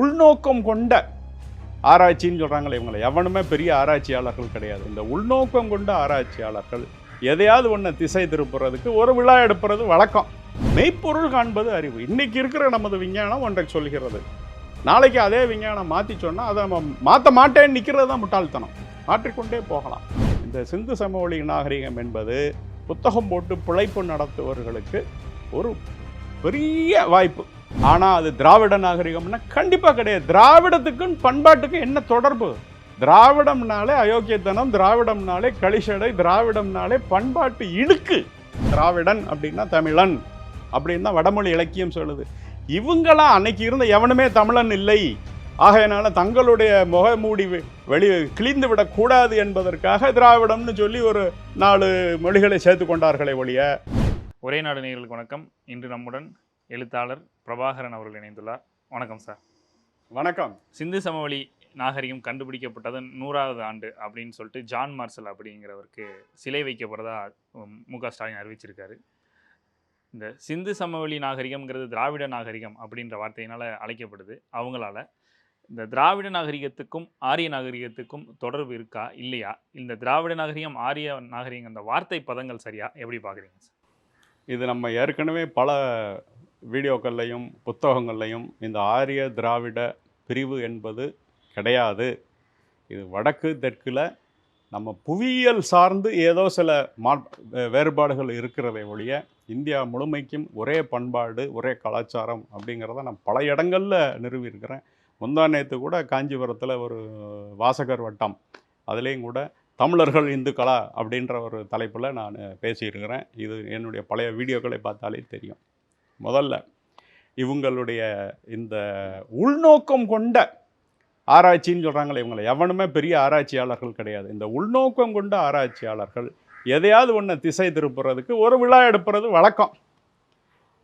உள்நோக்கம் கொண்ட ஆராய்ச்சின்னு சொல்கிறாங்களே இவங்களை. எவனுமே பெரிய ஆராய்ச்சியாளர்கள் கிடையாது. இந்த உள்நோக்கம் கொண்ட ஆராய்ச்சியாளர்கள் எதையாவது ஒன்று திசை திருப்புறதுக்கு ஒரு விழா எடுப்புறது வழக்கம். மெய்ப்பொருள் காண்பது அறிவு. இன்றைக்கி இருக்கிற நமது விஞ்ஞானம் ஒன்றை சொல்கிறது. நாளைக்கு அதே விஞ்ஞானம் மாற்றி சொன்னால் அதை நம்ம மாற்ற மாட்டேன்னு நிற்கிறது தான் முட்டாள்தனம். மாற்றிக்கொண்டே போகலாம். இந்த சிந்து சமவெளி நாகரிகம் என்பது புத்தகம் போட்டு பிழைப்பு நடத்துபவர்களுக்கு ஒரு பெரிய வாய்ப்பு. ஆனால் அது திராவிட நாகரிகம்னா கண்டிப்பாக கிடையாது. திராவிடத்துக்கும் பண்பாட்டுக்கும் என்ன தொடர்பு? திராவிடம்னாலே அயோக்கியத்தனம் திராவிடம்னாலே களிஷடை திராவிடம்னாலே பண்பாட்டு இழுக்கு திராவிடன் அப்படின்னா தமிழன் அப்படின்னு தான் வடமொழி இலக்கியம் சொல்லுது. இவங்களாம் அன்னைக்கு இருந்த எவனுமே தமிழன் இல்லை. ஆகையினால தங்களுடைய முகமூடி வெளி கிழிந்து விடக்கூடாது என்பதற்காக திராவிடம்னு சொல்லி ஒரு நாலு மொழிகளை சேர்த்து கொண்டார்களே ஒழிய. ஒரே நாடு நேர்களுக்கு வணக்கம். இன்று நம்முடன் எழுத்தாளர் பிரபாகரன் அவர்கள் இணைந்துள்ளார். வணக்கம் சார். வணக்கம். சிந்து சமவெளி நாகரிகம் கண்டுபிடிக்கப்பட்டது நூறாவது ஆண்டு அப்படின்னு சொல்லிட்டு ஜான் மார்சல் அப்படிங்கிறவருக்கு சிலை வைக்கப்படுறதா மு க ஸ்டாலின் அறிவிச்சிருக்காரு. இந்த சிந்து சமவெளி நாகரிகம்ங்கிறது திராவிட நாகரிகம் அப்படின்ற வார்த்தையினால் அழைக்கப்படுது. அவங்களால இந்த திராவிட நாகரிகத்துக்கும் ஆரிய நாகரிகத்துக்கும் தொடர்பு இருக்கா இல்லையா? இந்த திராவிட நாகரிகம் ஆரிய நாகரிகம் அந்த வார்த்தை பதங்கள் சரியா? எப்படி பார்க்குறீங்க சார்? இது நம்ம ஏற்கனவே பல வீடியோக்கள்லையும் புத்தகங்கள்லையும் இந்த ஆரிய திராவிட பிரிவு என்பது கிடையாது. இது வடக்கு தெற்கில் நம்ம புவியியல் சார்ந்து ஏதோ சில மா வே- வேறுபாடுகள் இருக்கிறதை ஒழிய இந்தியா முழுமைக்கும் ஒரே பண்பாடு ஒரே கலாச்சாரம் அப்படிங்கிறத நான் பல இடங்களில் நிறுவியிருக்கிறேன். முந்தா நேற்று கூட காஞ்சிபுரத்தில் ஒரு வாசகர் வட்டம் அதுலேயும் கூட தமிழர்கள் இந்துக்களா அப்படின்ற ஒரு தலைப்பில் நான் பேசியிருக்கிறேன். இது என்னுடைய பழைய வீடியோக்களை பார்த்தாலே தெரியும். முதல்ல இவங்களுடைய இந்த உள்நோக்கம் கொண்ட ஆராய்ச்சின்னு சொல்கிறாங்களே இவங்களை எவனுமே பெரிய ஆராய்ச்சியாளர்கள் கிடையாது. இந்த உள்நோக்கம் கொண்ட ஆராய்ச்சியாளர்கள் எதையாவது ஒன்று திசை திருப்புறதுக்கு ஒரு விழா எடுப்புறது வழக்கம்.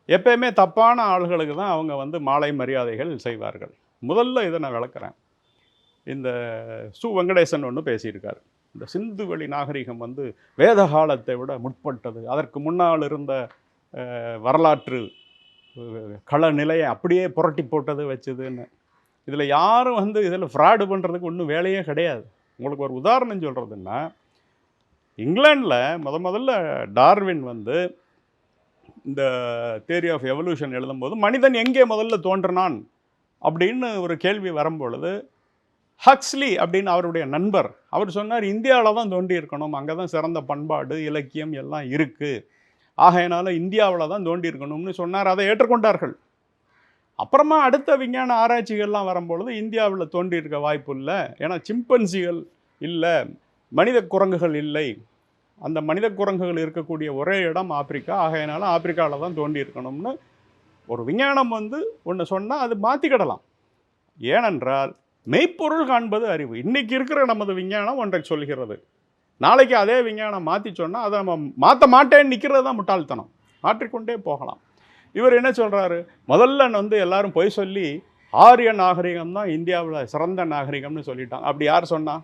எப்பயுமே தப்பான ஆள்களுக்கு தான் அவங்க வந்து மாலை மரியாதைகள் செய்வார்கள். முதல்ல இதை நான் விளக்குறேன். இந்த சு வெங்கடேசன் ஒன்று பேசியிருக்காரு. இந்த சிந்து வெளி நாகரிகம் வந்து வேத காலத்தை விட முற்பட்டது. அதற்கு முன்னால் இருந்த வரலாற்று கள நிலையை அப்படியே புரட்டி போட்டது வச்சதுன்னு. இதில் யாரும் வந்து இதில் ஃப்ராடு பண்ணுறதுக்கு ஒன்றும் வேலையே கிடையாது. உங்களுக்கு ஒரு உதாரணம் சொல்கிறதுன்னா இங்கிலாண்டில் முத முதல்ல டார்வின் வந்து இந்த தேரி ஆஃப் எவல்யூஷன் எழுதும்போது மனிதன் எங்கே முதல்ல தோன்றினான் அப்படின்னு ஒரு கேள்வி வரும்பொழுது ஹக்ஸ்லி அப்படின்னு அவருடைய நண்பர் அவர் சொன்னார் இந்தியாவில் தான் தோண்டி இருக்கணும் அங்கே தான் சிறந்த பண்பாடு இலக்கியம் எல்லாம் இருக்குது ஆகையினால இந்தியாவில் தான் தோண்டி இருக்கணும்னு சொன்னார். அதை ஏற்றுக்கொண்டார்கள். அப்புறமா அடுத்த விஞ்ஞான ஆராய்ச்சிகள்லாம் வரும்பொழுது இந்தியாவில் தோண்டி இருக்க வாய்ப்பு இல்லை. ஏன்னா சிம்பன்சிகள் இல்லை மனித குரங்குகள் இல்லை. அந்த மனித குரங்குகள் இருக்கக்கூடிய ஒரே இடம் ஆப்பிரிக்கா. ஆகையினால ஆப்பிரிக்காவில் தான் தோண்டி இருக்கணும்னு ஒரு விஞ்ஞானம் வந்து ஒன்று சொன்னால் அது மாற்றிக்கிடலாம் ஏனென்றால் மெய்ப்பொருள் காண்பது அறிவு. இன்றைக்கி இருக்கிற நமது விஞ்ஞானம் ஒன்றை சொல்கிறது. நாளைக்கு அதே விஞ்ஞானம் மாற்றி சொன்னால் அதை நம்ம மாற்ற மாட்டேன்னு நிற்கிறது தான் முட்டாள்தனம். மாற்றிக்கொண்டே போகலாம். இவர் என்ன சொல்கிறாரு முதல்ல வந்து எல்லாரும் பொய் சொல்லி ஆரிய நாகரிகம் தான் இந்தியாவில் சிறந்த நாகரிகம்னு சொல்லிட்டாங்க அப்படி யார் சொன்னா?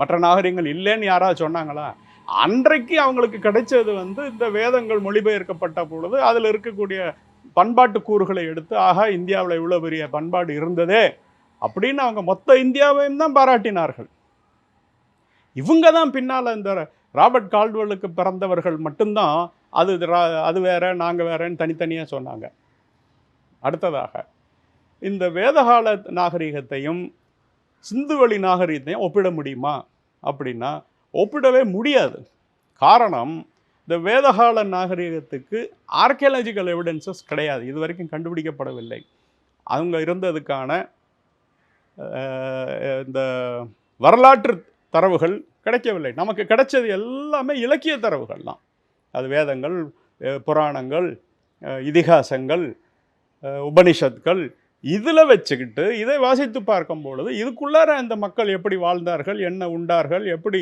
மற்ற நாகரிகங்கள் இல்லைன்னு யாராவது சொன்னாங்களா? அன்றைக்கு அவங்களுக்கு கிடைச்சது வந்து இந்த வேதங்கள் மொழிபெயர்க்கப்பட்ட பொழுது அதில் இருக்கக்கூடிய பண்பாட்டு கூறுகளை எடுத்து ஆகா இந்தியாவில் இவ்வளோ பெரிய பண்பாடு இருந்ததே அப்படின்னு அவங்க மொத்த இந்தியாவையும் தான் பாராட்டினார்கள். இவங்க தான் பின்னால் இந்த ராபர்ட் கால்டுவலுக்கு பிறந்தவர்கள் மட்டும்தான் அது ரா- அது வேற நாங்கள் வேறன்னு தனித்தனியாக சொன்னாங்க. அடுத்ததாக இந்த வேதகால நாகரிகத்தையும் சிந்துவெளி நாகரிகத்தையும் ஒப்பிட முடியுமா? அப்படின்னா ஒப்பிடவே முடியாது. காரணம் இந்த வேதகால நாகரிகத்துக்கு ஆர்கியாலஜிக்கல் எவிடன்சஸ் கிடையாது. இது வரைக்கும் கண்டுபிடிக்கப்படவில்லை. அவங்க இருந்ததுக்கான இந்த வரலாற்று தரவுகள் கிடைக்கவில்லை. நமக்கு கிடைச்சது எல்லாமே இலக்கிய தரவுகள் தான். அது வேதங்கள் புராணங்கள் இதிகாசங்கள் உபனிஷத்கள். இதில் வச்சுக்கிட்டு இதை வாசித்து பார்க்கும் பொழுது இதுக்குள்ளார இந்த மக்கள் எப்படி வாழ்ந்தார்கள் என்ன உண்டார்கள் எப்படி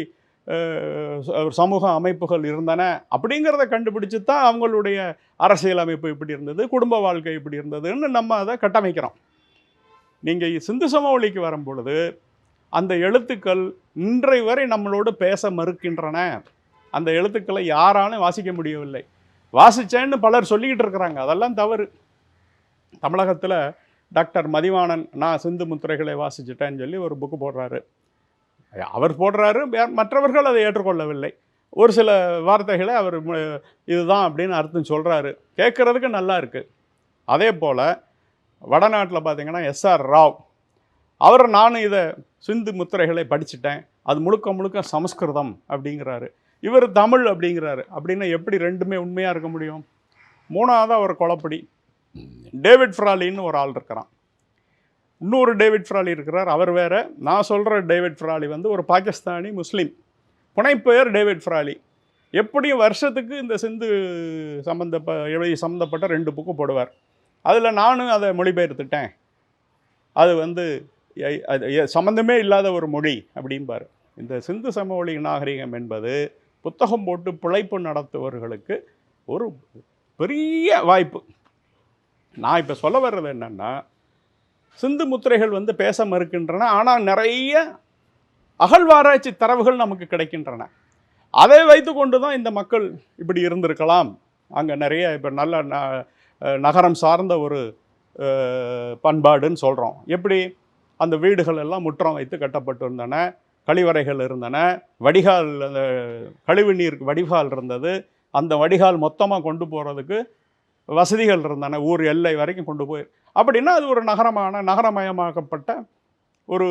சமூக அமைப்புகள் இருந்தன அப்படிங்கிறத கண்டுபிடிச்சு தான் அவங்களுடைய அரசியல் அமைப்பு இப்படி இருந்தது குடும்ப வாழ்க்கை இப்படி இருந்ததுன்னு நம்ம அதை கட்டமைக்கிறோம். நீங்கள் சிந்து சமவெளிக்கு வரும் பொழுது அந்த எழுத்துக்கள் இன்றை வரை நம்மளோடு பேச மறுக்கின்றன. அந்த எழுத்துக்களை யாராலும் வாசிக்க முடியவில்லை. வாசித்தேன்னு பலர் சொல்லிக்கிட்டு இருக்கிறாங்க. அதெல்லாம் தவறு. தமிழகத்தில் டாக்டர் மதிவாணன் நான் சிந்து முத்திரைகளை வாசிச்சிட்டேன்னு சொல்லி ஒரு புக்கு போடுறாரு. அவர் போடுறாரு. மற்றவர்கள் அதை ஏற்றுக்கொள்ளவில்லை. ஒரு சில வார்த்தைகளை அவர் மு- இதுதான் அப்படின்னு அர்த்தம் சொல்கிறாரு கேட்குறதுக்கு நல்லா இருக்குது அதே போல் வடநாட்டில் பார்த்தீங்கன்னா எஸ்ஆர் ராவ் அவர் நானும் இதை சிந்து முத்திரைகளை படிச்சிட்டேன். அது முழுக்க முழுக்க சமஸ்கிருதம் அப்படிங்கிறாரு. இவர் தமிழ் அப்படிங்கிறாரு. அப்படின்னா எப்படி ரெண்டுமே உண்மையாக இருக்க முடியும்? மூணாவதாக ஒரு குழப்படி டேவிட் ஃப்ராலின்னு ஒரு ஆள் இருக்கிறான். இன்னொரு டேவிட் ஃப்ராலி இருக்கிறார். அவர் வேறு. நான் சொல்கிற டேவிட் ஃப்ராலி வந்து ஒரு பாகிஸ்தானி முஸ்லீம். புனைப்பெயர் டேவிட் ஃப்ராலி. எப்படியும் வருஷத்துக்கு இந்த சிந்து சம்மந்தப்ப எழுதி சம்மந்தப்பட்ட ரெண்டு புக்கு போடுவார். அதில் நானும் அதை மொழிபெயர்த்துட்டேன். அது வந்து சம்மந்தமே இல்லாத ஒரு மொழி அப்படிம்பார். இந்த சிந்து சமவெளி நாகரிகம் என்பது புத்தகம் போட்டு பிழைப்பு நடத்துவர்களுக்கு ஒரு பெரிய வாய்ப்பு. நான் இப்போ சொல்ல வர்றது என்னென்னா சிந்து முத்திரைகள் வந்து பேச மறுக்கின்றன ஆனால் நிறைய அகழ்வாராய்ச்சி தரவுகள் நமக்கு கிடைக்கின்றன. அதை வைத்து கொண்டு தான் இந்த மக்கள் இப்படி இருந்திருக்கலாம். அங்கே நிறைய இப்போ நல்ல ந- நகரம் சார்ந்த ஒரு பண்பாடுன்னு சொல்கிறோம் எப்படி? அந்த வீடுகள் எல்லாம் முற்றம் வைத்து கட்டப்பட்டிருந்தன கழிவறைகள் இருந்தன வடிகால் அந்த கழிவு நீர் வடிகால் இருந்தது. அந்த வடிகால் மொத்தமாக கொண்டு போகிறதுக்கு வசதிகள் இருந்தன ஊர் எல்லை வரைக்கும் கொண்டு போய். அப்படின்னா அது ஒரு நகரமான நகரமயமாக்கப்பட்ட ஒரு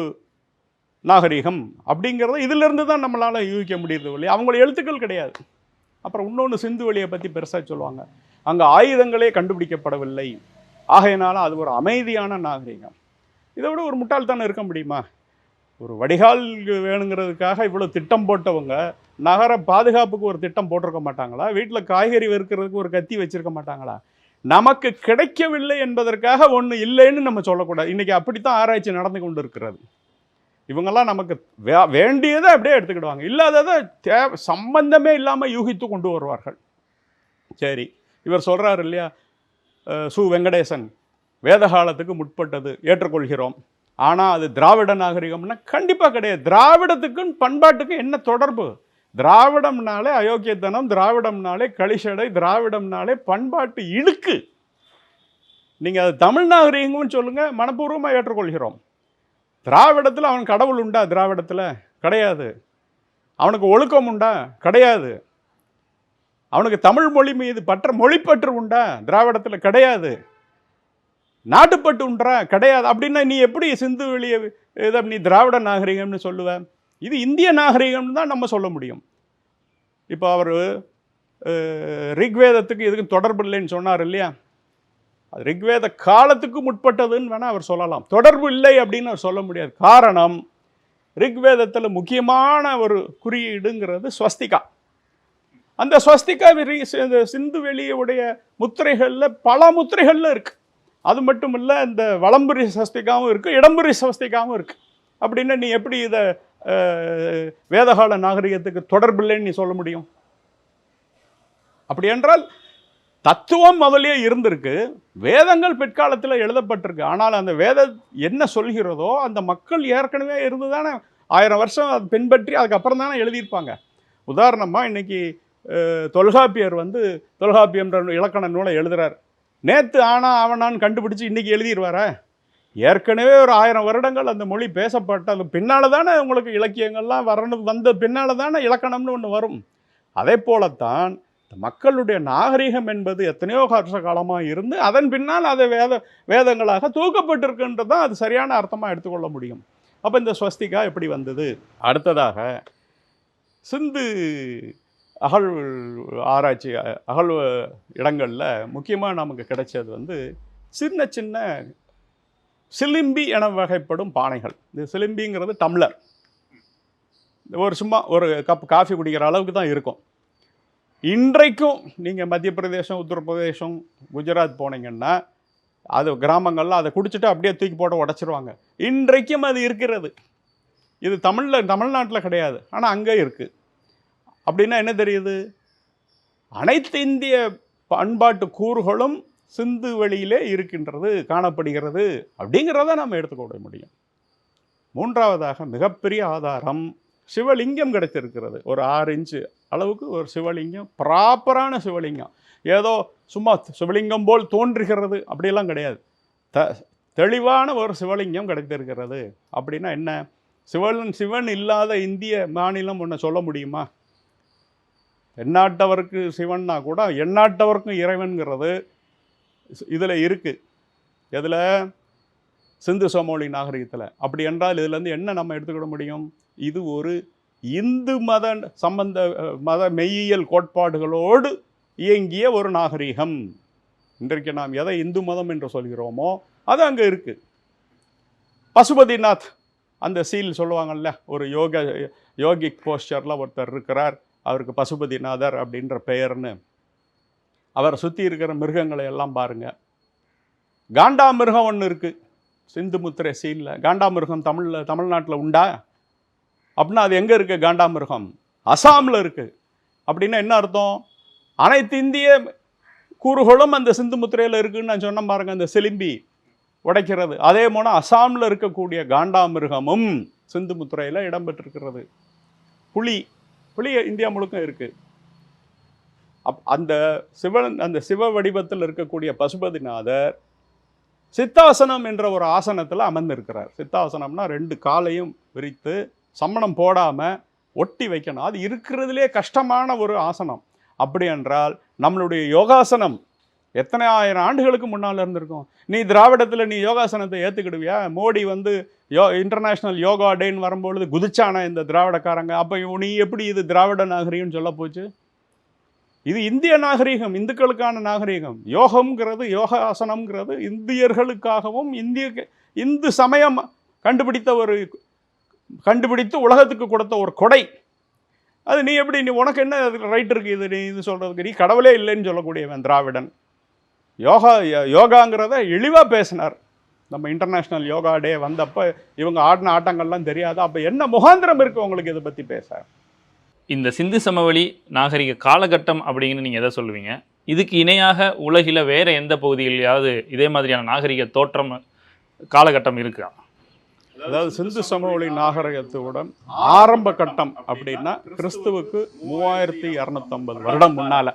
நாகரிகம். அப்படிங்கிறத இதிலிருந்து தான் நம்மளால் யூகிக்க முடியுது இல்லையா அவங்களோட எழுத்துக்கள் கிடையாது. அப்புறம் இன்னொன்று சிந்து வழியை பற்றி பெருசாக சொல்லுவாங்க. அங்கே ஆயுதங்களே கண்டுபிடிக்கப்படவில்லை. ஆகையினால அது ஒரு அமைதியான நாகரிகம். இதை விட ஒரு முட்டாள்தானே இருக்க முடியுமா? ஒரு வடிகால் வேணுங்கிறதுக்காக இவ்வளோ திட்டம் போட்டவங்க நகர பாதுகாப்புக்கு ஒரு திட்டம் போட்டிருக்க மாட்டாங்களா? வீட்டில் காய்கறி வெறுக்கிறதுக்கு ஒரு கத்தி வச்சுருக்க மாட்டாங்களா? நமக்கு கிடைக்கவில்லை என்பதற்காக ஒன்று இல்லைன்னு நம்ம சொல்லக்கூடாது. இன்றைக்கி அப்படித்தான் ஆராய்ச்சி நடந்து கொண்டு இருக்கிறது இவங்கெல்லாம் நமக்கு வே வேண்டியதை அப்படியே எடுத்துக்கிடுவாங்க. இல்லாததை தே சம்பந்தமே இல்லாமல் யூகித்து கொண்டு வருவார்கள். சரி இவர் சொல்கிறாரு இல்லையா? சு வெங்கடேசன். வேதகாலத்துக்கு முற்பட்டது ஏற்றுக்கொள்கிறோம். ஆனால் அது திராவிட நாகரிகம்னா கண்டிப்பாக கிடையாது. திராவிடத்துக்கும் பண்பாட்டுக்கும் என்ன தொடர்பு? திராவிடம்னாலே அயோக்கியத்தனம் திராவிடம்னாலே களிஷடை திராவிடம்னாலே பண்பாட்டு இழுக்கு. நீங்கள் அது தமிழ் நாகரிகம்னு சொல்லுங்கள் மனப்பூர்வமாக ஏற்றுக்கொள்கிறோம். திராவிடத்தில் அவன் கடவுள் உண்டா? திராவிடத்தில் கிடையாது. அவனுக்கு ஒழுக்கம் உண்டா? கிடையாது. அவனுக்கு தமிழ் மொழி மீது பற்ற மொழிப்பற்று உண்டா? திராவிடத்தில் கிடையாது. நாட்டுப்பட்டு உண்டா கிடையாது. அப்படின்னா நீ எப்படி சிந்து வெளிய இதை நீ திராவிட நாகரிகம்னு சொல்லுவேன் இது இந்திய நாகரிகம்னு தான் நம்ம சொல்ல முடியும். இப்போ அவர் ரிக்வேதத்துக்கு இதுக்கும் தொடர்பு இல்லைன்னு சொன்னார் இல்லையா? அது ரிக்வேத காலத்துக்கு முற்பட்டதுன்னு வேணால் அவர் சொல்லலாம். தொடர்பு இல்லை அப்படின்னு அவர் சொல்ல முடியாது. காரணம் ரிக்வேதத்தில் முக்கியமான ஒரு குறியீடுங்கிறது ஸ்வஸ்திகா. அந்த ஸ்வஸ்திகா இந்த சிந்து வெளியுடைய முத்திரைகளில் பல முத்திரைகளில் இருக்குது அது மட்டும் இல்லை இந்த வளம்புரி சஸ்திக்காகவும் இருக்குது இடம்புரி சஸ்திக்காகவும் இருக்குது அப்படின்னா நீ எப்படி இதை வேதகால நாகரிகத்துக்கு தொடர்பில்லைன்னு நீ சொல்ல முடியும்? அப்படி என்றால் தத்துவம் முதலே இருந்திருக்கு வேதங்கள் பிற்காலத்தில் எழுதப்பட்டிருக்கு. ஆனால் அந்த வேத என்ன சொல்கிறதோ அந்த மக்கள் ஏற்கனவே இருந்து தானே ஆயிரம் வருஷம் அதை பின்பற்றி அதுக்கப்புறம் தானே எழுதியிருப்பாங்க. உதாரணமாக இன்னைக்கு தொல்காப்பியர் வந்து தொல்காப்பியம்ன்ற இலக்கண நூலை எழுதுறார். நேற்று ஆனா ஆவணான்னு கண்டுபிடிச்சு இன்றைக்கி எழுதிடுவாரா ஏற்கனவே ஒரு ஆயிரம் வருடங்கள் அந்த மொழி பேசப்பட்டது பின்னால் தானே உங்களுக்கு இலக்கியங்கள்லாம் வரணும் வந்த பின்னால் தானே இலக்கணம்னு ஒன்று வரும். அதே போலத்தான் மக்களுடைய நாகரிகம் என்பது எத்தனையோ வருஷ காலமாக இருந்து அதன் பின்னால் அதை வேத வேதங்களாக தூக்கப்பட்டிருக்குன்றது தான் அது சரியான அர்த்தமாக எடுத்துக்கொள்ள முடியும். அப்போ இந்த ஸ்வஸ்திகா எப்படி வந்தது? அடுத்ததாக சிந்து அகழ் ஆராய்ச்சி அகழ் இடங்களில் முக்கியமாக நமக்கு கிடைச்சது வந்து சின்ன சின்ன சிலிம்பி என வகைப்படும் பானைகள். இந்த சிலிம்பிங்கிறது டம்ளர். ஒரு சும்மா ஒரு கப் காஃபி குடிக்கிற அளவுக்கு தான் இருக்கும். இன்றைக்கும் நீங்கள் மத்திய பிரதேசம் உத்தரப்பிரதேசம் குஜராத் போனீங்கன்னா அது கிராமங்களில் அதை குடிச்சிட்டு அப்படியே தூக்கி போட்டு உடச்சிருவாங்க. இன்றைக்கும் அது இருக்கிறது. இது தமிழில் தமிழ்நாட்டில் கிடையாது. ஆனால் அங்கே இருக்குது அப்படின்னா என்ன தெரியுது? அனைத்து இந்திய பண்பாட்டு கூறுகளும் சிந்து வெளியிலே இருக்கின்றது காணப்படுகிறது அப்படிங்கிறத நம்ம எடுத்துக்கொள்ள முடியும். மூன்றாவதாக மிகப்பெரிய ஆதாரம் சிவலிங்கம் கிடைத்திருக்கிறது. ஒரு ஆறு இன்ச்சு அளவுக்கு ஒரு சிவலிங்கம் ப்ராப்பரான சிவலிங்கம். ஏதோ சும்மா சிவலிங்கம் போல் தோன்றுகிறது அப்படியெல்லாம் கிடையாது. த தெளிவான ஒரு சிவலிங்கம் கிடைத்திருக்கிறது. அப்படின்னா என்ன? சிவன் சிவன் இல்லாத இந்திய மாநிலம் ஒன்று சொல்ல முடியுமா? எண்ணாட்டவருக்கு சிவன்னா கூட எண்ணாட்டவருக்கும் இறைவன்கிறது இதில் இருக்குது எதில்? சிந்து சமோலி நாகரிகத்தில். அப்படி என்றால் இதுலேருந்து என்ன நம்ம எடுத்துக்கிட முடியும்? இது ஒரு இந்து மத சம்பந்த மத மெய்யியல் கோட்பாடுகளோடு இயங்கிய ஒரு நாகரிகம். இன்றைக்கு நாம் எதை இந்து மதம் என்று சொல்கிறோமோ அது அங்கே இருக்குது பசுபதிநாத் அந்த சீல் சொல்லுவாங்கல்ல ஒரு யோக யோகிக் போஸ்டரில் ஒருத்தர் இருக்கிறார். அவருக்கு பசுபதிநாதர் அப்படின்ற பெயர்னு. அவரை சுற்றி இருக்கிற மிருகங்களை எல்லாம் பாருங்கள் காண்டா மிருகம் ஒன்று இருக்குது சிந்து முத்திரை சீனில் காண்டா மிருகம் தமிழில் தமிழ்நாட்டில் உண்டா? அப்படின்னா அது எங்கே இருக்குது காண்டா மிருகம்? அசாமில் இருக்குது அப்படின்னா என்ன அர்த்தம்? அனைத்து இந்திய கூறுகளும் அந்த சிந்து முத்திரையில் இருக்குதுன்னு நான் சொன்ன பாருங்க அந்த சிலிம்பி உடைக்கிறது. அதே போல் அசாமில் இருக்கக்கூடிய காண்டாமிருகமும் சிந்து முத்திரையில் இடம்பெற்றிருக்கிறது. புலி வெளியே இந்தியா முழுக்க இருக்குது அப் அந்த சிவன் அந்த சிவ வடிவத்தில் இருக்கக்கூடிய பசுபதிநாதர் சித்தாசனம் என்ற ஒரு ஆசனத்தில் அமர்ந்திருக்கிறார். சித்தாசனம்னா ரெண்டு காலையும் விரித்து சம்மணம் போடாமல் ஒட்டி வைக்கணும். அது இருக்கிறதுலே கஷ்டமான ஒரு ஆசனம். அப்படி என்றால் நம்மளுடைய யோகாசனம் எத்தனை ஆயிரம் ஆண்டுகளுக்கு முன்னால் இருந்திருக்கும். நீ திராவிடத்தில் நீ யோகாசனத்தை ஏற்றுக்கிடுவியா மோடி வந்து யோ இன்டர்நேஷ்னல் யோகா டேன்னு வரும்பொழுது குதிச்சான இந்த திராவிடக்காரங்க? அப்போ நீ எப்படி இது திராவிட நாகரிகம்னு சொல்ல போச்சு? இது இந்திய நாகரிகம் இந்துக்களுக்கான நாகரிகம். யோகம்ங்கிறது யோகாசனம்ங்கிறது இந்தியர்களுக்காகவும் இந்திய இந்து சமயம் கண்டுபிடித்த ஒரு கண்டுபிடித்து உலகத்துக்கு கொடுத்த ஒரு கொடை. அது நீ எப்படி நீ உனக்கு என்ன ரைட் இருக்குது இது? நீ இது சொல்கிறதுக்கு நீ கடவுளே இல்லைன்னு சொல்லக்கூடியவன் திராவிடன். யோகா யோகாங்கிறத இழிவாக பேசினார். நம்ம இன்டர்நேஷ்னல் யோகா டே வந்தப்போ இவங்க ஆடின ஆட்டங்கள்லாம் தெரியாது. அப்போ என்ன முகாந்திரம் இருக்குது உங்களுக்கு இதை பற்றி பேச? இந்த சிந்து சமவெளி நாகரிக காலகட்டம் அப்படிங்கன்னு நீங்கள் எதை சொல்லுவீங்க? இதுக்கு இணையாக உலகில் வேற எந்த பகுதியிலையாவது இதே மாதிரியான நாகரிக தோற்றம் காலகட்டம் இருக்கா? அதாவது சிந்து சமவெளி நாகரிகத்துடன் ஆரம்ப கட்டம் அப்படின்னா கிறிஸ்துவுக்கு மூவாயிரத்தி இரநூத்தம்பது வருடம் முன்னால.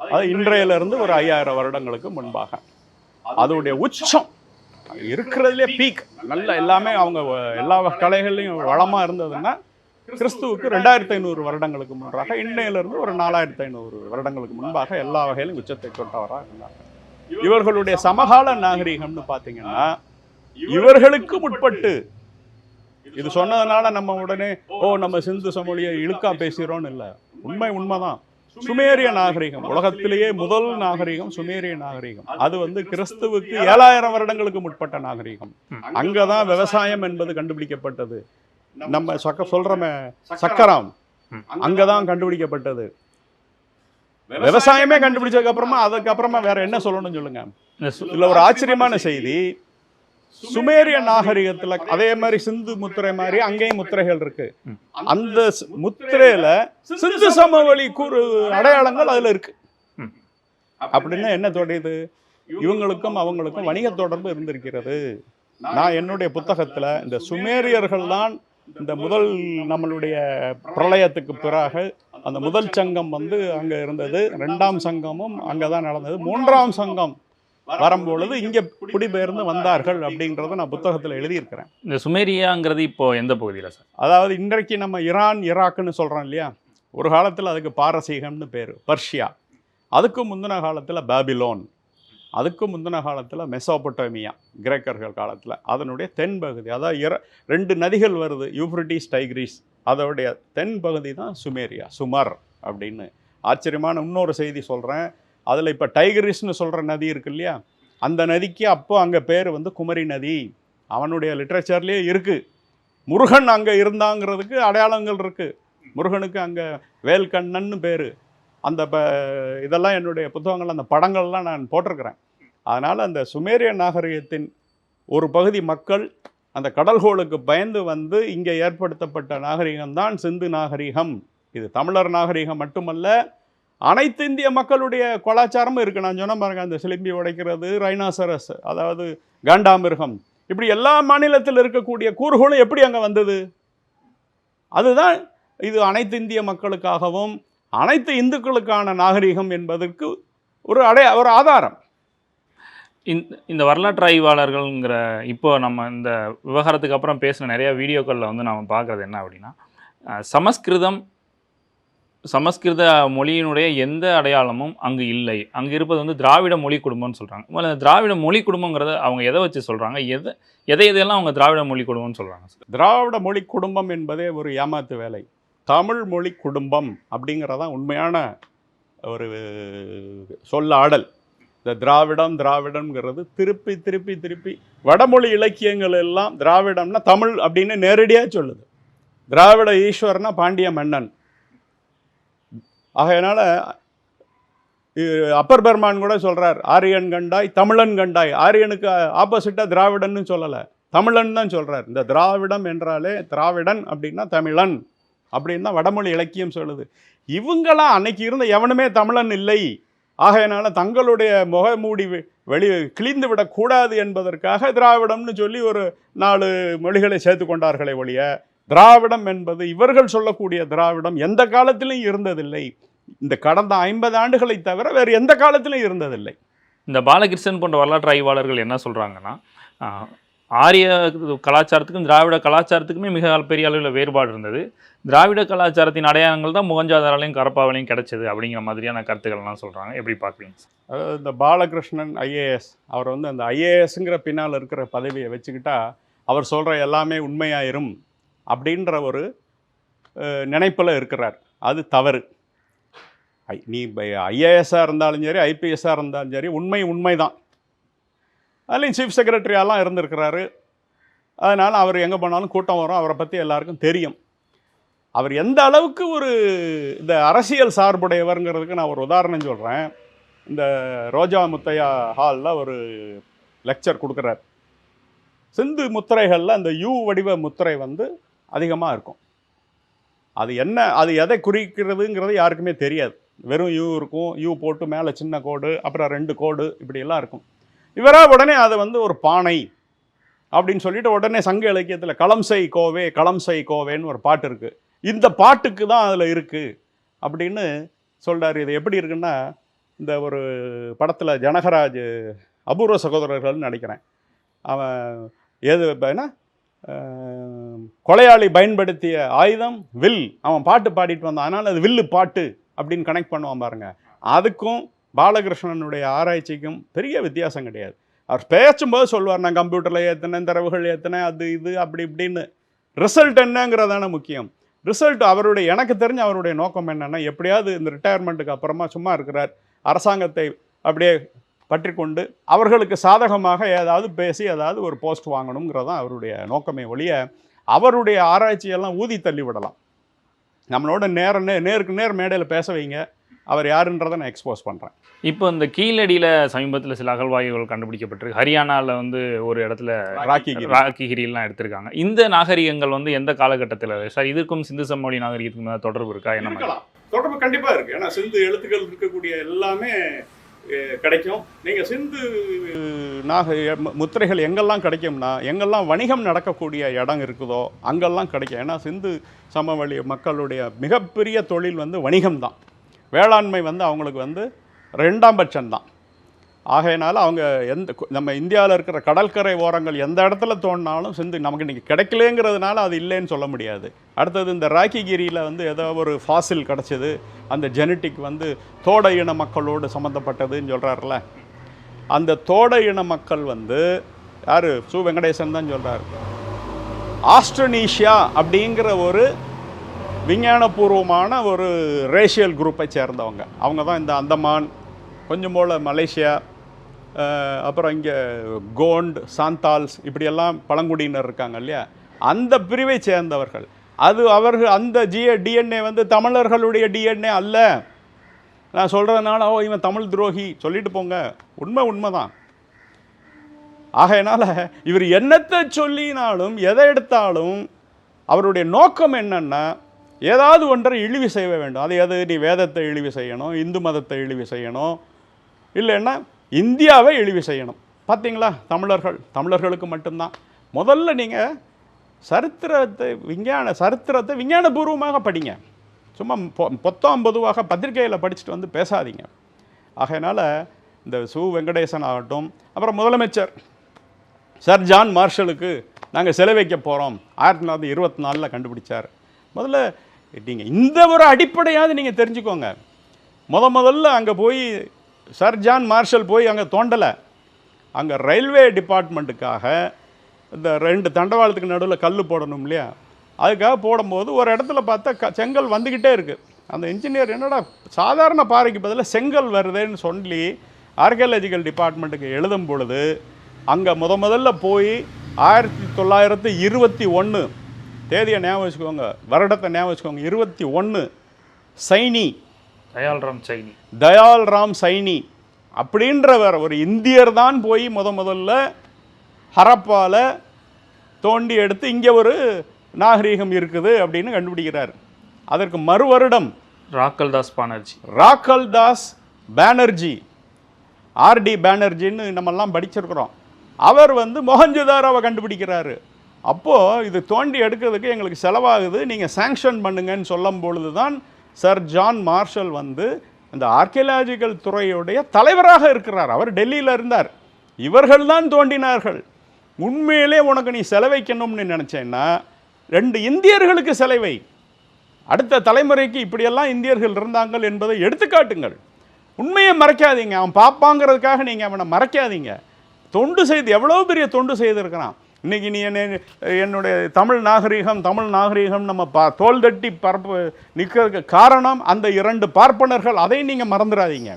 அது இன்றையிலிருந்து ஒரு ஐயாயிரம் வருடங்களுக்கு முன்பாக. அதோடைய உச்சம் இருக்கிறதுலே பீக் நல்ல எல்லாமே அவங்க வ- எல்லா கலைகள்லையும் வளமாக இருந்ததுன்னா கிறிஸ்துவுக்கு ரெண்டாயிரத்தி ஐநூறு வருடங்களுக்கு முன்பாக இன்றையிலிருந்து ஒரு நாலாயிரத்தி ஐநூறு வருடங்களுக்கு முன்பாக எல்லா வகையிலும் உச்சத்தை தொட்டவராக இருந்தாங்க. இவர்களுடைய சமகால நாகரிகம்னு பார்த்தீங்கன்னா இவர்களுக்கு முற்பட்டு இது சொன்னதுனால நம்ம உடனே ஓ நம்ம சிந்து சமொழியை இழுக்கா பேசுகிறோன்னு இல்லை. உண்மை உண்மைதான். சுமேரிய நாகரிகம். உலகத்திலேயே முதல் நாகரிகம் சுமேரிய நாகரிகம். அது வந்து கிறிஸ்துவுக்கு ஏழாயிரம் வருடங்களுக்கு முற்பட்ட நாகரிகம். அங்கதான் விவசாயம் என்பது கண்டுபிடிக்கப்பட்டது. நம்ம சக்க சொல்றோமே சக்கரம். அங்கதான் கண்டுபிடிக்கப்பட்டது. விவசாயமே கண்டுபிடிச்சதுக்கு அப்புறமா அதுக்கப்புறமா வேற என்ன சொல்லணும்னு சொல்லுங்க? இதுல ஒரு ஆச்சரியமான செய்தி. சுமேரிய நாகரிகத்துல அதே மாதிரி சிந்து முத்திரை மாதிரி அங்கேயும் முத்திரைகள் இருக்கு. அந்த முத்திரையில சிந்து சமவெளி கூறு அடையாளங்கள் அதுல இருக்கு. அப்படின்னா என்ன தொடருது இவங்களுக்கும் அவங்களுக்கும் வணிக தொடர்பு இருந்திருக்கிறது. நான் என்னுடைய புத்தகத்துல இந்த சுமேரியர்கள் தான் இந்த முதல் நம்மளுடைய பிரளயத்துக்கு பிறகு அந்த முதல் சங்கம் வந்து அங்க இருந்தது. ரெண்டாம் சங்கமும் அங்கதான் நடந்தது. மூன்றாம் சங்கம் வரும்பொழுது இங்க குடிபெயர்ந்து வந்தார்கள் அப்படின்றத நான் புத்தகத்துல எழுதியிருக்கிறேன். இந்த சுமேரியாங்கிறது இப்போ எந்த பகுதியில் சார்? அதாவது இன்றைக்கு நம்ம ஈரான் ஈராக்குன்னு சொல்றோம் இல்லையா? ஒரு காலத்துல அதுக்கு பாரசீகம்னு பேர் பர்ஷியா. அதுக்கு முந்தின காலத்துல பாபிலோன். அதுக்கு முந்தின காலத்துல மெசோபொட்டோமியா கிரேக்கர்கள் காலத்துல. அதனுடைய தென் பகுதி அதாவது இர ரெண்டு நதிகள் வருது யூப்ரட்டிஸ் டைக்ரிஸ். அதோடைய தென் பகுதி தான் சுமேரியா சுமர் அப்படின்னு. ஆச்சரியமான இன்னொரு செய்தி சொல்றேன். அதில் இப்போ டைகரிஸ்னு சொல்கிற நதி இருக்கு இல்லையா? அந்த நதிக்கு அப்போ அங்கே பேர் வந்து குமரி நதி. அவனுடைய லிட்ரேச்சர்லேயே இருக்குது முருகன் அங்கே இருந்தாங்கிறதுக்கு அடையாளங்கள் இருக்குது முருகனுக்கு அங்கே வேல்கண்ணன்னு பேர். அந்த ப இதெல்லாம் என்னுடைய புத்தகங்கள் அந்த படங்கள்லாம் நான் போட்டிருக்கிறேன். அதனால் அந்த சுமேரிய நாகரிகத்தின் ஒரு பகுதி மக்கள் அந்த கடல்கோளுக்கு பயந்து வந்து இங்கே ஏற்படுத்தப்பட்ட நாகரிகம்தான் சிந்து நாகரிகம். இது தமிழர் நாகரிகம் மட்டுமல்ல அனைத்து இந்திய மக்களுடைய கலாச்சாரமும் இருக்குது நான் சொன்ன பாருங்க அந்த சிலிம்பி உடைக்கிறது ரைனாசரஸ் அதாவது காண்டாமிருகம். இப்படி எல்லா மாநிலத்தில் இருக்கக்கூடிய கூறுகளும் எப்படி அங்கே வந்தது? அதுதான் இது அனைத்து இந்திய மக்களுக்காகவும் அனைத்து இந்துக்களுக்கான நாகரிகம் என்பதற்கு ஒரு அடைய ஒரு ஆதாரம். இந்த இந்த வரலாற்று ஆய்வாளர்கள்ங்கிற இப்போ நம்ம இந்த விவகாரத்துக்கு அப்புறம் பேசின நிறைய வீடியோக்களில் வந்து நம்ம பார்க்குறது என்ன அப்படின்னா சமஸ்கிருதம் சமஸ்கிருத மொழியினுடைய எந்த அடையாளமும் அங்கு இல்லை. அங்கே இருப்பது வந்து திராவிட மொழி குடும்பம்னு சொல்கிறாங்க முதல்ல இந்த திராவிட மொழி குடும்பங்கிறத அவங்க எதை வச்சு சொல்கிறாங்க எதை எதை எதையெல்லாம் அவங்க திராவிட மொழி குடும்பம்னு சொல்கிறாங்க திராவிட மொழி குடும்பம் என்பதே ஒரு ஏமாத்து வேலை. தமிழ் மொழி குடும்பம் அப்படிங்கிறதான் உண்மையான ஒரு சொல்லாடல். இந்த திராவிடம் திராவிடம்ங்கிறது திருப்பி திருப்பி திருப்பி வடமொழி இலக்கியங்கள் எல்லாம் திராவிடம்னா தமிழ் அப்படின்னு நேரடியாக சொல்லுது. திராவிட ஈஸ்வரனா பாண்டிய மன்னன். ஆகையினால் அப்பர் பெர்மான் கூட சொல்கிறார் ஆரியன் கண்டாய் தமிழன் கண்டாய். ஆரியனுக்கு ஆப்போசிட்டாக திராவிடன்னு சொல்லலை. தமிழன் தான் சொல்கிறார் இந்த திராவிடம் என்றாலே திராவிடன் அப்படின்னா தமிழன். அப்படின்னு தான் வடமொழி இலக்கியம் சொல்லுது. இவங்களாம் அன்னைக்கு இருந்த எவனுமே தமிழன் இல்லை. ஆகையினால தங்களுடைய முகமூடி வெளி கிழிந்து விடக்கூடாது என்பதற்காக திராவிடம்னு சொல்லி ஒரு நாலு மொழிகளை சேர்த்து கொண்டார்களே ஒழிய திராவிடம் என்பது இவர்கள் சொல்லக்கூடிய திராவிடம் எந்த காலத்திலும் இருந்ததில்லை. இந்த கடந்த ஐம்பது ஆண்டுகளை தவிர வேறு எந்த காலத்திலும் இருந்ததில்லை. இந்த பாலகிருஷ்ணன் போன்ற வரலாற்று ஆய்வாளர்கள் என்ன சொல்கிறாங்கன்னா ஆரிய கலாச்சாரத்துக்கும் திராவிட கலாச்சாரத்துக்குமே மிக பெரிய அளவில் வேறுபாடு இருந்தது. திராவிட கலாச்சாரத்தின் அடையாளங்கள் தான் முகஞ்சாதாராலையும் கரப்பாவிலையும் கிடைச்சது அப்படிங்கிற மாதிரியான கருத்துக்கள்லாம் சொல்கிறாங்க எப்படி பார்க்குறீங்க? அதாவது இந்த பாலகிருஷ்ணன் ஐஏஎஸ் அவர் வந்து அந்த ஐஏஎஸ்ங்கிற பின்னால் இருக்கிற பதவியை வச்சுக்கிட்டா அவர் சொல்கிற எல்லாமே உண்மையாயிரும். அப்படின்ற ஒரு நினைப்பில் இருக்கிறார். அது தவறு. ஐ நீ ஐஏஎஸ்ஸாக இருந்தாலும் சரி ஐபிஎஸ்ஸாக இருந்தாலும் சரி உண்மை உண்மை தான் அதுலேயும் சீஃப் செக்ரட்டரியாலாம் இருந்திருக்கிறாரு. அதனால் அவர் எங்கே போனாலும் கூட்டம் வரும். அவரை பற்றி எல்லாருக்கும் தெரியும். அவர் எந்த அளவுக்கு ஒரு இந்த அரசியல் சார்புடையவருங்கிறதுக்கு நான் ஒரு உதாரணம் சொல்கிறேன் இந்த ரோஜா முத்தையா ஹாலில் ஒரு லெக்சர் கொடுக்குறார். சிந்து முத்திரைகளில் அந்த யூ வடிவ முத்திரை வந்து அதிகமாக இருக்கும் அது என்ன அது எதை குறிக்கிறதுங்கிறது யாருக்குமே தெரியாது. வெறும் யூ இருக்கும் யூ போட்டு மேலே சின்ன கோடு அப்புறம் ரெண்டு கோடு இப்படியெல்லாம் இருக்கும். இவராக உடனே அது வந்து ஒரு பானை அப்படின்னு சொல்லிட்டு உடனே சங்க இலக்கியத்தில் களம்சை கோவே களம்சை கோவேன்னு ஒரு பாட்டு இருக்குது இந்த பாட்டுக்கு தான் அதில் இருக்குது அப்படின்னு சொல்கிறார் இது எப்படி இருக்குன்னா இந்த ஒரு படத்தில் ஜனகராஜ் அபூர்வ சகோதரர்கள்னு நினைக்கிறேன். அவன் எது என்ன? கொலையாளி பயன்படுத்திய ஆயுதம் வில். அவன் பாட்டு பாடிட்டு வந்தான். அதனால் அது வில்லு பாட்டு அப்படின்னு கனெக்ட் பண்ணுவான் பாருங்க. அதுக்கும் பாலகிருஷ்ணனுடைய ஆராய்ச்சிக்கும் பெரிய வித்தியாசம் கிடையாது. அவர் பேசும்போது சொல்லுவார் நான் கம்ப்யூட்டரில் ஏற்றினேன் தரவுகள் ஏற்றினேன் அது இது அப்படி இப்படின்னு. ரிசல்ட் என்னங்கிறதான முக்கியம். ரிசல்ட் அவருடைய எனக்கு தெரிஞ்ச அவருடைய நோக்கம் என்னென்னா எப்படியாவது இந்த ரிட்டையர்மெண்ட்டுக்கு அப்புறமா சும்மா இருக்கிறார். அரசாங்கத்தை அப்படியே பற்றி கொண்டு அவர்களுக்கு சாதகமாக ஏதாவது பேசி ஏதாவது ஒரு போஸ்ட் வாங்கணுங்கிறது தான் அவருடைய நோக்கமே ஒழிய அவருடைய ஆராய்ச்சியெல்லாம் ஊதி தள்ளி விடலாம். நம்மளோட நேர நே நேருக்கு நேர் மேடையில் பேச வைங்க. அவர் யாருன்றதை நான் எக்ஸ்போஸ் பண்ணுறேன் இப்போ இந்த கீழடியில் சமீபத்தில் சில அகழ்வாய்வுகள் கண்டுபிடிக்கப்பட்டிருக்கு. ஹரியானாவில் வந்து ஒரு இடத்துல ராக்கி ராக்கிகிரிலாம் எடுத்திருக்காங்க. இந்த நாகரிகங்கள் வந்து எந்த காலகட்டத்தில்? சார் இதுக்கும் சிந்து சமவெளி நாகரிகத்துக்கும் தொடர்பு இருக்கா? என்ன தொடர்பு கண்டிப்பாக இருக்குது ஏன்னா சிந்து எழுத்துக்கள் இருக்கக்கூடிய எல்லாமே கிடைக்கும். நீங்கள் சிந்து நாக முத்திரைகள் எங்கெல்லாம் கிடைக்கும்னா எங்கெல்லாம் வணிகம் நடக்கக்கூடிய இடம் இருக்குதோ அங்கெல்லாம் கிடைக்கும். ஏன்னா சிந்து சமவெளி மக்களுடைய மிகப்பெரிய தொழில் வந்து வணிகம் தான் வேளாண்மை வந்து அவங்களுக்கு வந்து ரெண்டாம் பட்சம்தான். ஆகையினால அவங்க எந்த நம்ம இந்தியாவில் இருக்கிற கடற்கரை ஓரங்கள் எந்த இடத்துல தோணினாலும் சிந்து நமக்கு இன்றைக்கி கிடைக்கலங்கிறதுனால அது இல்லைன்னு சொல்ல முடியாது. அடுத்தது இந்த ராக்கிகிரியில் வந்து ஏதோ ஒரு ஃபாசில் கிடச்சிது. அந்த ஜெனட்டிக் வந்து தோட இன மக்களோடு சம்மந்தப்பட்டதுன்னு சொல்கிறாருல அந்த தோட இன மக்கள் வந்து யார்? சு. வெங்கடேசன் தான் சொல்கிறார் ஆஸ்ட்ரனீஷியா அப்படிங்கிற ஒரு விஞ்ஞானபூர்வமான ஒரு ரேஷியல் குரூப்பை சேர்ந்தவங்க. அவங்க தான் இந்த அந்தமான் கொஞ்சம் போல் மலேசியா அப்புறம் இங்கே கோண்ட் சாந்தால்ஸ் இப்படியெல்லாம் பழங்குடியினர் இருக்காங்க இல்லையா? அந்த பிரிவை சேர்ந்தவர்கள். அது அவர்கள் அந்த ஜிய டிஎன்ஏ வந்து தமிழர்களுடைய டிஎன்ஏ அல்ல. நான் சொல்கிறதுனால ஓ இவன் தமிழ் துரோகி சொல்லிட்டு போங்க. உண்மை உண்மை தான் ஆகையினால இவர் என்னத்தை சொல்லினாலும் எதை எடுத்தாலும் அவருடைய நோக்கம் என்னென்னா ஏதாவது ஒன்றை இழிவு செய்ய வேண்டும். அது எது? நீ வேதத்தை இழிவு செய்யணும் இந்து மதத்தை இழிவு செய்யணும். இல்லைன்னா இந்தியாவை இழிவு செய்யணும். பார்த்தீங்களா தமிழர்கள் தமிழர்களுக்கு மட்டும்தான். முதல்ல நீங்கள் சரித்திரத்தை விஞ்ஞான சரித்திரத்தை விஞ்ஞானபூர்வமாக படிங்க. சும்மா பொ- பொத்தாம் பொதுவாக பத்திரிகையில் படிச்சுட்டு வந்து பேசாதீங்க. ஆகையினால் இந்த சு. வெங்கடேசன் ஆகட்டும் அப்புறம் முதலமைச்சர் சர் ஜான் மார்ஷலுக்கு நாங்கள் சிலை வைக்க போகிறோம் ஆயிரத்தி தொள்ளாயிரத்தி இருபத்தி நாலில் கண்டுபிடிச்சார். முதல்ல நீங்கள் இந்த ஒரு அடிப்படையாவது நீங்கள் தெரிஞ்சுக்கோங்க. முத முதல்ல அங்கே போய் சர் ஜான் மார்ஷல் போய் அங்கே தோண்டலை. அங்கே ரயில்வே டிபார்ட்மெண்ட்டுக்காக இந்த ரெண்டு தண்டவாளத்துக்கு நடுவில் கல் போடணும் இல்லையா? அதுக்காக போடும்போது ஒரு இடத்துல பார்த்தா க செங்கல் வந்துக்கிட்டே இருக்குது அந்த இன்ஜினியர் என்னடா சாதாரண பாறைக்கு பதிலாக செங்கல் வருதேன்னு சொல்லி ஆர்கியாலஜிக்கல் டிபார்ட்மெண்ட்டுக்கு எழுதும் பொழுது அங்கே முத முதல்ல போய் ஆயிரத்தி தொள்ளாயிரத்தி இருபத்தி ஒன்று தேதியை ஞாபகம் வச்சுக்கோங்க வருடத்தை ஞாபகம் வச்சுக்கோங்க இருபத்தி ஒன்று சைனி தயால்ராம் சைனி. தயால் ராம் சைனி அப்படின்றவர் ஒரு இந்தியர் தான் போய் முத முதல்ல ஹரப்பால தோண்டி எடுத்து இங்கே ஒரு நாகரீகம் இருக்குது அப்படின்னு கண்டுபிடிக்கிறார். அதற்கு மறு வருடம் ராக்கல் தாஸ் பானர்ஜி. ராக்கல் தாஸ் பேனர்ஜி ஆர்டி பேனர்ஜின்னு நம்மெல்லாம் படிச்சிருக்கிறோம். அவர் வந்து மொஹஞ்சதாராவை கண்டுபிடிக்கிறாரு. அப்போது இது தோண்டி எடுக்கிறதுக்கு எங்களுக்கு செலவாகுது நீங்கள் சாங்ஷன் பண்ணுங்கன்னு சொல்லும் பொழுது தான் சர் ஜான் மார்ஷல் வந்து இந்த ஆர்கியலாஜிக்கல் துறையுடைய தலைவராக இருக்கிறார். அவர் டெல்லியில் இருந்தார். இவர்கள் தான் தோண்டினார்கள். உண்மையிலே உனக்கு நீ செலவைக்கணும்னு நினச்சேன்னா ரெண்டு இந்தியர்களுக்கு செலவை அடுத்த தலைமுறைக்கு இப்படியெல்லாம் இந்தியர்கள் இருந்தாங்கள் என்பதை எடுத்துக்காட்டுங்கள் உண்மையை மறைக்காதீங்க. அவன் பார்ப்பாங்கிறதுக்காக நீங்கள் அவனை மறைக்காதீங்க. தொண்டு செய்து எவ்வளோ பெரிய தொண்டு செய்திருக்கிறான். இன்னைக்கு நீ என்ன என்னுடைய தமிழ் நாகரீகம் தமிழ் நாகரீகம் நம்ம பா தோல் தட்டி பரப்பு நிற்கிறதுக்கு காரணம் அந்த இரண்டு பார்ப்பனர்கள். அதை நீங்கள் மறந்துடாதீங்க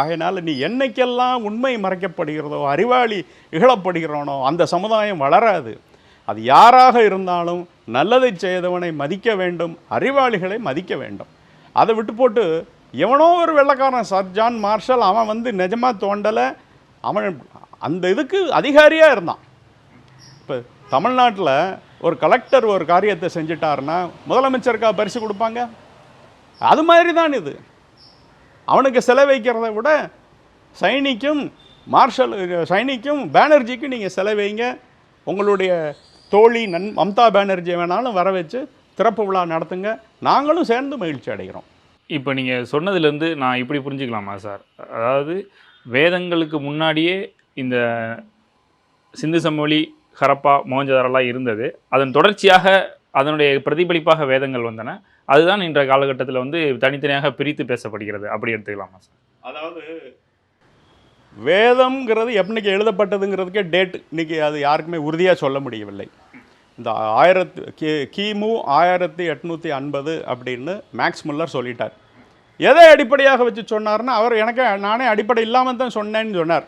ஆகையினால் நீ என்னைக்கெல்லாம் உண்மை மறைக்கப்படுகிறதோ அறிவாளி இகழப்படுகிறானோ அந்த சமுதாயம் வளராது. அது யாராக இருந்தாலும் நல்லதை செய்தவனை மதிக்க வேண்டும் அறிவாளிகளை மதிக்க வேண்டும். அதை விட்டு போட்டு எவனோ ஒரு வெள்ளைக்காரன் சர் ஜான் மார்ஷல் அவன் வந்து நிஜமாக தோண்டலை. அவன் அந்த இதுக்கு அதிகாரியாக இருந்தான். தமிழ்நாட்டில் ஒரு கலெக்டர் ஒரு காரியத்தை செஞ்சிட்டாருன்னா முதலமைச்சருக்கா பரிசு கொடுப்பாங்க? அது மாதிரி தான் இது. அவனுக்கு செலை வைக்கிறத விட சைனிக்கும் மார்ஷல் சைனிக்கும் பேனர்ஜிக்கும் நீங்கள் சிலை வைங்க. உங்களுடைய தோழி நன் மம்தா பானர்ஜி வேணாலும் வர வச்சு திறப்பு விழா நடத்துங்க. நாங்களும் சேர்ந்து மகிழ்ச்சி அடைகிறோம். இப்போ நீங்கள் சொன்னதுலேருந்து நான் இப்படி புரிஞ்சுக்கலாமா சார்? அதாவது வேதங்களுக்கு முன்னாடியே இந்த சிந்து சமவெளி ஹரப்பா மோஞ்சதாரெல்லாம் இருந்தது. அதன் தொடர்ச்சியாக அதனுடைய பிரதிபலிப்பாக வேதங்கள் வந்தன. அதுதான் இன்றைய காலகட்டத்தில் வந்து தனித்தனியாக பிரித்து பேசப்படுகிறது. அப்படி எடுத்துக்கலாமா சார்? அதாவது வேதம்ங்கிறது எப்படிக்கு எழுதப்பட்டதுங்கிறதுக்கே டேட் இன்றைக்கி அது யாருக்குமே உறுதியாக சொல்ல முடியவில்லை. இந்த ஆயிரத்து கி கிமு ஆயிரத்தி எட்நூற்றி ஐம்பது அப்படின்னு மேக்ஸ் முல்லர் சொல்லிட்டார். எதை அடிப்படையாக வச்சு சொன்னார்னா அவர் எனக்கு நானே அடிப்படை இல்லாமல் தான் சொன்னேன்னு சொன்னார்.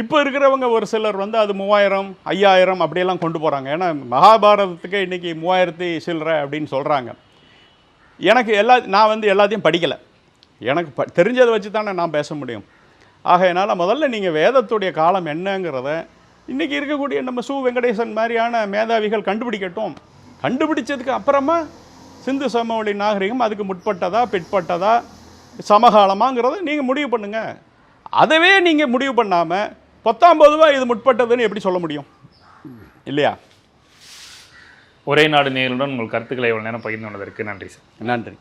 இப்போ இருக்கிறவங்க ஒரு சிலர் வந்து அது மூவாயிரம் ஐயாயிரம் அப்படியெல்லாம் கொண்டு போகிறாங்க ஏன்னா மகாபாரதத்துக்கு இன்றைக்கி மூவாயிரத்தி சில்லற அப்படின்னு சொல்கிறாங்க எனக்கு எல்லா நான் வந்து எல்லாத்தையும் படிக்கலை. எனக்கு ப தெரிஞ்சதை வச்சு தானே நான் பேச முடியும். ஆகையினால் முதல்ல நீங்கள் வேதத்துடைய காலம் என்னங்கிறத இன்றைக்கி இருக்கக்கூடிய நம்ம சு வெங்கடேசன் மாதிரியான மேதாவிகள் கண்டுபிடிக்கட்டும். கண்டுபிடிச்சதுக்கு அப்புறமா சிந்து சமவெளி நாகரிகம் அதுக்கு முற்பட்டதா பிற்பட்டதா சமகாலமாங்கிறத நீங்கள் முடிவு பண்ணுங்கள் அதவே நீங்கள் முடிவு பண்ணாமல் பத்தாம் பொதுவாக இது முற்பட்டதுன்னு எப்படி சொல்ல முடியும்? இல்லையா? ஒரே நாடு நேருடன் உங்கள் கருத்துக்களை இவ்வளோ நேரம் பகிர்ந்து கொண்டதற்கு நன்றி சார். நன்றி.